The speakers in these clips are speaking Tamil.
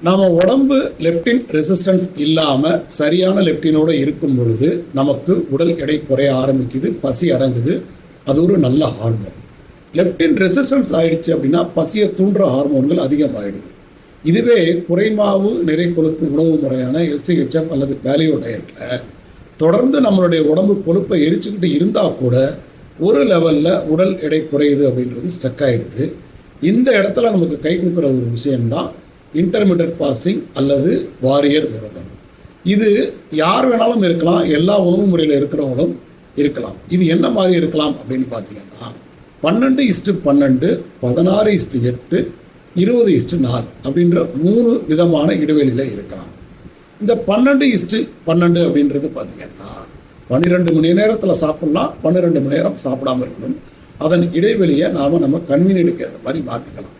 நம்ம உடம்பு லெப்டின் ரெசிஸ்டன்ஸ் இல்லாமல் சரியான லெப்டினோடு இருக்கும் பொழுது நமக்கு உடல் எடை குறைய ஆரம்பிக்குது பசி அடங்குது. அது ஒரு நல்ல ஹார்மோன் லெப்டின் ரெசிஸ்டன்ஸ் ஆயிடுச்சு அப்படின்னா பசியை தூண்டுற ஹார்மோன்கள் அதிகமாகிடுது இதுவே குறைமாவு நிறை கொழுப்பு உணவு முறையான எல்சிஹெச்எஃப் அல்லது பேலியோ டயட்டில் தொடர்ந்து நம்மளுடைய உடம்பு கொழுப்பை எரிச்சுக்கிட்டு இருந்தால் கூட ஒரு லெவலில் உடல் எடை குறையுது அப்படின்றது ஸ்டக் ஆகிடுது இந்த இடத்துல நமக்கு கை கொடுக்குற ஒரு விஷயம்தான் இன்டர்மீடியட் ஃபாஸ்டிங் அல்லது வாரியர் விரதம். இது யார் வேணாலும் இருக்கலாம் எல்லா உணவு முறையில் இருக்கிறவங்களும் இருக்கலாம். இது என்ன மாதிரி இருக்கலாம் அப்படின்னு பார்த்தீங்கன்னா பன்னெண்டு இஸ்டு பன்னெண்டு பதினாறு இஸ்டு எட்டு இருபது இஸ்டு நாலு அப்படின்ற மூணு விதமான இடைவெளியில் இருக்கலாம். இந்த பன்னெண்டு இஸ்டு பன்னெண்டு அப்படின்றது பார்த்தீங்கன்னா பன்னிரெண்டு மணி நேரத்தில் சாப்பிட்லாம் பன்னிரெண்டு மணி நேரம் சாப்பிடாம இருக்கணும். அதன் இடைவெளியை நாம் நம்ம கன்வீனியனுக்கு ஏற்ற மாதிரி மாற்றிக்கலாம்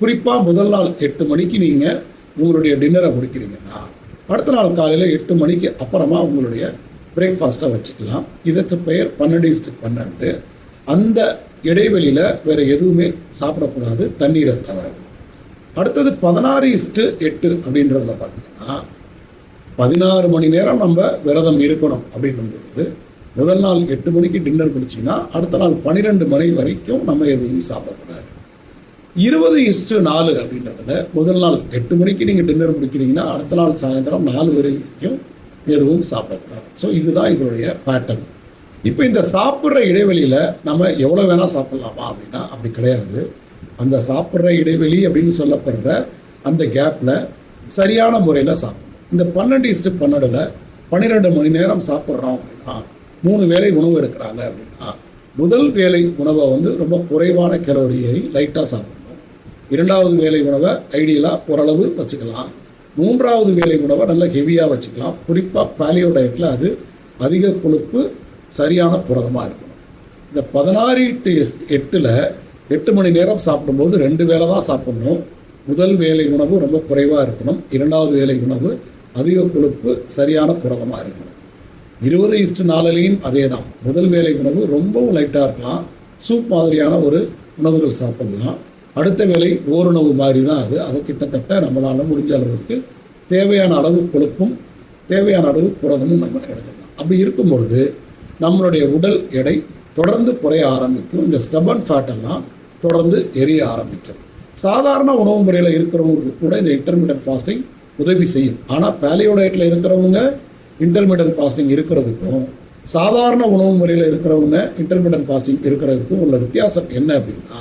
குறிப்பாக முதல் நாள் எட்டு மணிக்கு நீங்கள் உங்களுடைய டின்னரை முடிக்கிறீங்கன்னா அடுத்த நாள் காலையில் எட்டு மணிக்கு அப்புறமா உங்களுடைய பிரேக்ஃபாஸ்ட்டை வச்சுக்கலாம். இதற்கு பெயர் பன்னெண்டு இஸ்டு பன்னெண்டு. அந்த இடைவெளியில் வேறு எதுவுமே சாப்பிடக்கூடாது தண்ணீரை தவிர. அடுத்தது பதினாறு இஸ்ட்டு எட்டு அப்படின்றதுல பார்த்தீங்கன்னா பதினாறு மணி நேரம் நம்ம விரதம் இருக்கணும் அப்படின்னும்போது முதல் நாள் எட்டு மணிக்கு டின்னர் முடிச்சிங்கன்னா அடுத்த நாள் பன்னிரெண்டு மணி வரைக்கும் நம்ம எதுவும் சாப்பிடக்கூடாது. இருபது இஸ்டு நாலு அப்படின்றதுல முதல் நாள் எட்டு மணிக்கு நீங்கள் டின்னர் முடிக்கிறீங்கன்னா அடுத்த நாள் சாயந்தரம் நாலு வரைக்கும் எதுவும் சாப்பிடக்கூடாது. ஸோ இதுதான் இதனுடைய பேட்டர்ன் இப்போ இந்த சாப்பிட்ற இடைவெளியில் நம்ம எவ்வளோ வேணால் சாப்பிட்லாமா அப்படின்னா அப்படி கிடையாது. அந்த சாப்பிட்ற இடைவெளி அப்படின்னு சொல்லப்படுற அந்த கேப்பில் சரியான முறையில் சாப்பிடணும். இந்த பன்னெண்டு இஸ்டு பன்னெண்டில் பன்னிரெண்டு மணி நேரம் சாப்பிட்றோம் அப்படின்னா மூணு வேளை உணவு எடுக்கிறாங்க அப்படின்னா முதல் வேலை உணவை வந்து ரொம்ப குறைவான கலோரியை லைட்டாக சாப்பிடணும். இரண்டாவது வேலை உணவை ஐடியலாக ஓரளவு வச்சுக்கலாம். மூன்றாவது வேலை உணவை நல்லா ஹெவியாக வச்சுக்கலாம். குறிப்பாக பாலியோ டயட்டில் அது அதிக கொழுப்பு சரியான புரதமாக இருக்கணும். இந்த பதினாறு டு எட்டில் எட்டு மணி நேரம் சாப்பிடும்போது ரெண்டு வேளை தான் சாப்பிடணும். முதல் வேலை உணவு ரொம்ப குறைவாக இருக்கணும். இரண்டாவது வேலை உணவு அதிக கொழுப்பு சரியான புரதமாக இருக்கணும். இருபது இஸ்டு நாலுலேயும் அதே தான். முதல் வேலை உணவு ரொம்பவும் லைட்டாக இருக்கலாம். சூப் மாதிரியான ஒரு உணவுகள் சாப்பிடலாம். அடுத்த வேளை ஓரணவு மாதிரி தான் அது. அதை கிட்டத்தட்ட நம்மளால் முடிஞ்ச அளவுக்கு தேவையான அளவு கொழுப்பும் தேவையான அளவு புரதமும் நம்ம எடுத்துக்கலாம். அப்படி இருக்கும் பொழுது நம்மளுடைய உடல் எடை தொடர்ந்து குறைய ஆரம்பிக்கும். இந்த ஸ்டபன் ஃபேட் எல்லாம் தொடர்ந்து எரிய ஆரம்பிக்கும். சாதாரண உணவு முறையில் இருக்கிறவங்களுக்கு கூட இந்த இன்டர்மீடியட் ஃபாஸ்டிங் உதவி செய்யும். ஆனால் பேலியோ டயட்டில் இருக்கிறவங்க இன்டர்மீடியட் ஃபாஸ்டிங் இருக்கிறதுக்கும் சாதாரண உணவு முறையில் இருக்கிறவங்க இன்டர்மீடியட் ஃபாஸ்டிங் இருக்கிறதுக்கும் உள்ள வித்தியாசம் என்ன அப்படின்னா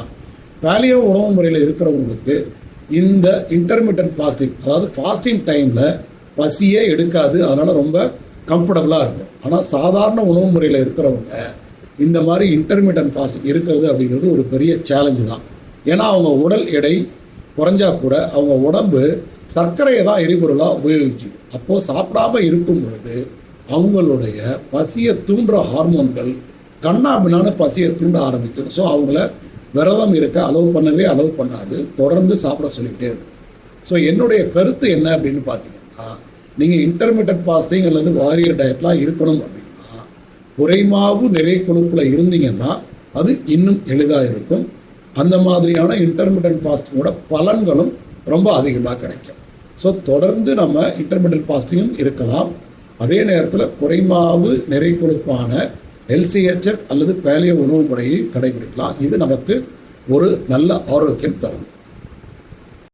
பேலியோ உணவு முறையில் இருக்கிறவங்களுக்கு இந்த இன்டர்மீடியட் ஃபாஸ்டிங் அதாவது ஃபாஸ்டிங் டைமில் பசியே எடுக்காது. அதனால் ரொம்ப கம்ஃபர்டபுளாக இருக்கும். ஆனால் சாதாரண உணவு முறையில் இருக்கிறவங்க இந்த மாதிரி இன்டர்மீடியட் ஃபாஸ்டிங் இருக்கிறது அப்படிங்கிறது ஒரு பெரிய சேலஞ்சு தான். ஏன்னா அவங்க உடல் எடை குறைஞ்சா கூட அவங்க உடம்பு சர்க்கரையை தான் எரிபொருளாக உபயோகிக்குது. அப்போது சாப்பிடாம இருக்கும் பொழுது அவங்களுடைய பசியை தூண்டுற ஹார்மோன்கள் கண்ணா பின்னான பசியை தூண்ட ஆரம்பிக்கும். ஸோ அவங்கள விரதம் இருக்க அலோவ் பண்ணவே அலோவ் பண்ணாது. தொடர்ந்து சாப்பிட சொல்லிக்கிட்டே இருக்கும். ஸோ என்னுடைய கருத்து என்ன அப்படின்னு பார்த்தீங்கன்னா நீங்கள் இன்டர்மீடியட் ஃபாஸ்டிங் அல்லது வாரியர் டயட்லாம் இருக்கணும் அப்படின்னா குறைமாவு நிறை கொழுப்பில் இருந்தீங்கன்னா அது இன்னும் எளிதாக இருக்கும். அந்த மாதிரியான இன்டர்மீடியட் ஃபாஸ்டிங்கோட பலன்களும் ரொம்ப அதிகமாக கிடைக்கும். ஸோ தொடர்ந்து நம்ம இன்டர்மீடியட் ஃபாஸ்டிங்கும் இருக்கலாம். அதே நேரத்தில் குறைமாவு நிறை கொழுப்பான எல்சிஹெச்எஃப் அல்லது பேலிய உணவு முறையை கடைபிடிக்கலாம். இது நமக்கு ஒரு நல்ல ஆரோக்கியம் தரும்.